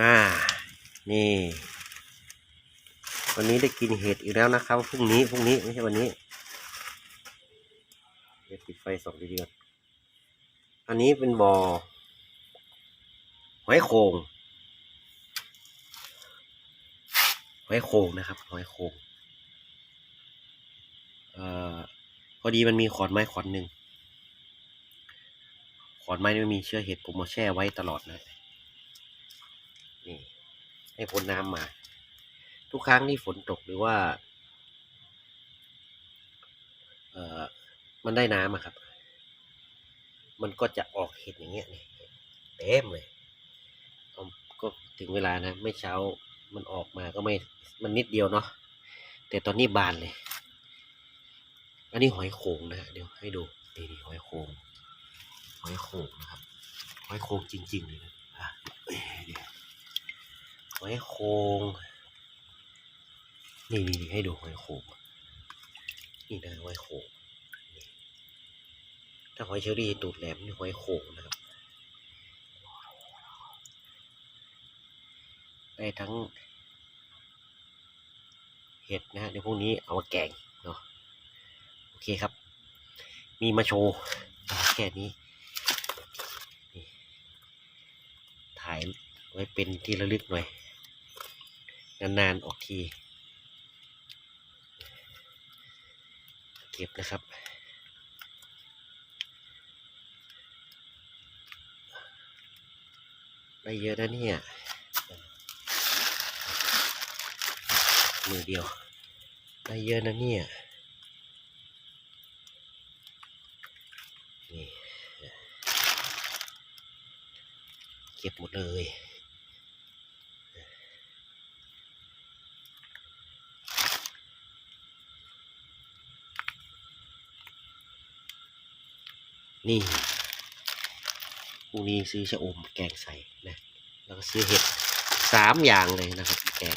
อ่า นี่ วันนี้ได้กินเห็ดอีกแล้วนะครับ พรุ่งนี้ พรุ่งนี้ไม่ใช่วันนี้เดี๋ยวปิดไฟสองดีๆก่อนอันนี้เป็นบอ่อหอยโขงหอยโขงนะครับหอยโขงเอ่อพอดีมันมีขอนไม้ขอนหนึ่งขอนไม้นี่มีเชื้อเห็ดผมมาแช่ไว้ตลอดเลยนี่ ให้พ้นน้ำมา ทุกครั้งที่ฝนตกหรือว่า เอ่อ มันได้น้ำอะครับ มันก็จะออกเห็ดอย่างเงี้ยนี่เต็มเลยก็ถึงเวลานะ ไม่เช้ามันออกมาก็ไม่มันนิดเดียวเนาะแต่ตอนนี้บานเลย อันนี้หอยโขงนะฮะเดี๋ยวให้ดูนี่นี่หอยโขงหอยโขงนะครับ หอยโขงจริงๆเลยนะอะเอ้ยเดี๋ยว หอยโขงนี่นี่ให้ดูหอยโขงนี่นะหอยโขงถ้าหอยเชอรี่ตูดแหลมนี่หอยโขงนะครับได้ทั้ง เห็ดนะฮะเดี๋ยวพรุ่งนี้เอามาแกงเนาะโอเคครับ มีมาโชว์แค่นี้ถ่ายไว้เป็นที่ระลึกหน่อย นานๆออกทีเก็บนะครับได้เยอะนะเนี่ย มือเดียว ได้เยอะนะเนี่ย นี่ เก็บหมดเลย นี่พรุ่งนี้ซื้อชะอมแกงใส่นะ แล้วก็ซื้อเห็ดสามอย่างเลยนะครับ แกง